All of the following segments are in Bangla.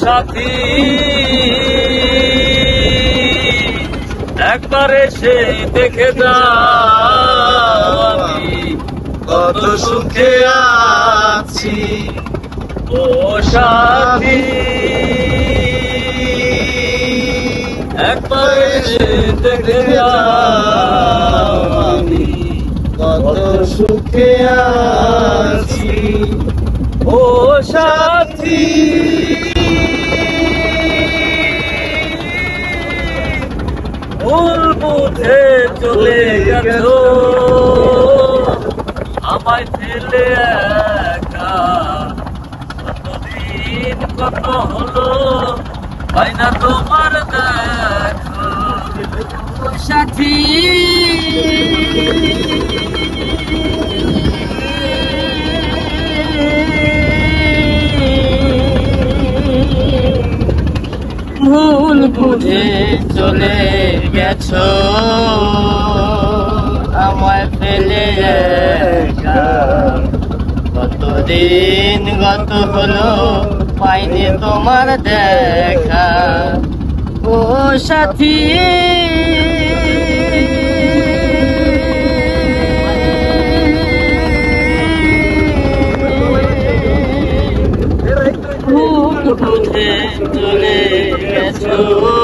সাথী। একবার এসে দেখে আমি কত সুখে আছি। ও সাথী। একবার এসে দেখে আমি কত সুখে আছি। ও সাথী। ভুল বুঝে চলে গেছো। আমায় ফেলে একা কতদিন কত হলো? পাই না তোমার বুঝে চলে গেছো। আমায় ফেলে। কতদিন গত হলো, পাইনি তোমার দেখা। ও সাথী। চলে গেছো।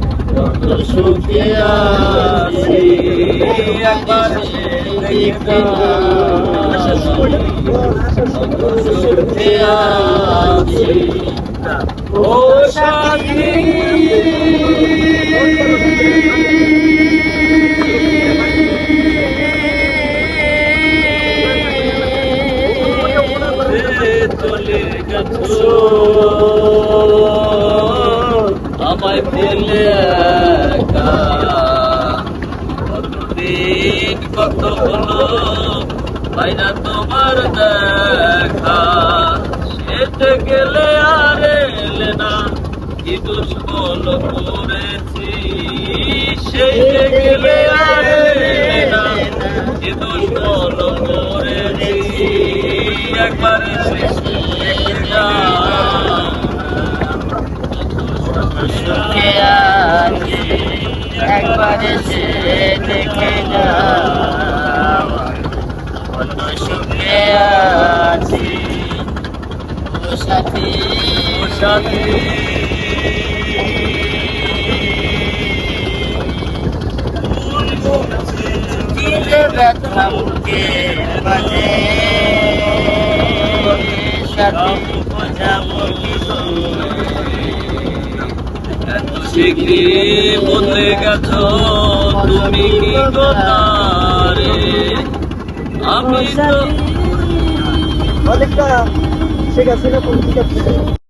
সুখে আছি কত সুখে আছি ও সাথী চলে গেছো একা। কতদিন কত হলো না তোমার দেখা সেতে গেলে আর এলে না কি দুষ্কল করেছি সেই গেলে আর এলে না কি দুষ্কল করেছি একবার এসে দেখে যাও সুখে আছি একবার এসে দেখে যাও কত সুখে সাথী মাঝে সাথী বোঝাবো কি এত শিগগিরি বদলে গেছো। তুমি কি কথা রে আমি তো অনেকটা আছে ঠিক আছে